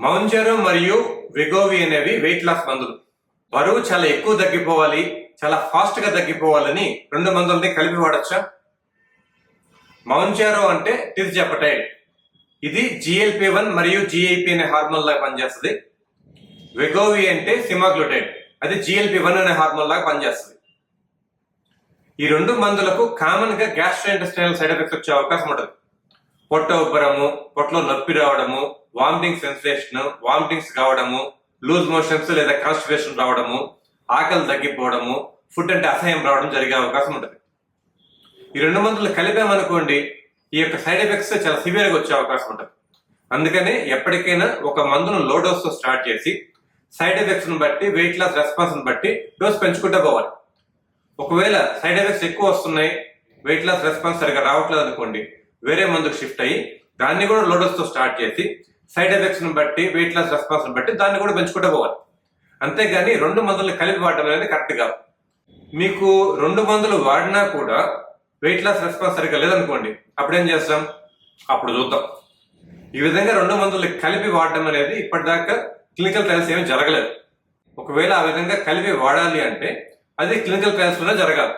Mounjaro మరియు Wegovy అనేవి weight loss మందులు. బరువు చాలా ఎక్కువ తగ్గిపోవాలి చాలా ఫాస్ట్గా తగ్గిపోవాలని రెండు మందుల్ని కలిపి వాడచ్చా? మౌంజారో అంటే టిర్జెపటైడ్ ఇది జిఎల్పి వన్ మరియు జిఐపి అనే హార్మోన్ లాగా పనిచేస్తుంది. వెగోవి అంటే సిమాగ్లూటైడ్. అది జిఎల్పి వన్ అనే హార్మోన్ లాగా పనిచేస్తుంది. ఈ రెండు మందులకు కామన్గా గ్యాస్ట్రోఇంటెస్టైనల్ సైడ్ ఎఫెక్ట్స్ వచ్చే అవకాశం ఉంటుంది. పొట్ట ఉబ్బరము పొట్టలో నొప్పి రావడము వామిటింగ్ సెన్సేషన్ వామిటింగ్స్ కావడము లూజ్ మోషన్స్ లేదా కాన్స్టిపేషన్ రావడము ఆకలి తగ్గిపోవడము ఫుడ్ అంటే అసహ్యం రావడం జరిగే అవకాశం ఉంటుంది. ఈ రెండు మందులు కలిపామనుకోండి ఈ యొక్క సైడ్ ఎఫెక్ట్స్ చాలా సివియర్గా వచ్చే అవకాశం ఉంటుంది. అందుకని ఎప్పటికైనా ఒక మందును లో స్టార్ట్ చేసి సైడ్ ఎఫెక్ట్స్ని బట్టి వెయిట్ లాస్ రెస్పాన్స్ని బట్టి డోస్ పెంచుకుంటూ పోవాలి. ఒకవేళ సైడ్ ఎఫెక్ట్స్ ఎక్కువ వస్తున్నాయి వెయిట్ లాస్ రెస్పాన్స్ సరిగా రావట్లేదు అనుకోండి వేరే మందుకు షిఫ్ట్ అయ్యి దాన్ని కూడా లోడస్తో స్టార్ట్ చేసి సైడ్ ఎఫెక్ట్స్ బట్టి వెయిట్ లాస్ రెస్పాన్స్ బట్టి దాన్ని కూడా పెంచుకుంటూ పోవాలి. అంతేగాని రెండు మందులు కలిపి వాడడం అనేది కరెక్ట్ కాదు. మీకు రెండు మందులు వాడినా కూడా వెయిట్ లాస్ రెస్పాన్స్ సరిగ్గా లేదనుకోండి అప్పుడు ఏం చేస్తాం? అప్పుడు చూద్దాం. ఈ విధంగా రెండు మందులు కలిపి వాడడం అనేది ఇప్పటిదాకా క్లినికల్ ట్రయల్స్ ఏమీ జరగలేదు. ఒకవేళ ఆ విధంగా కలిపి వాడాలి అంటే అది క్లినికల్ ట్రయల్స్లోనే జరగాలి.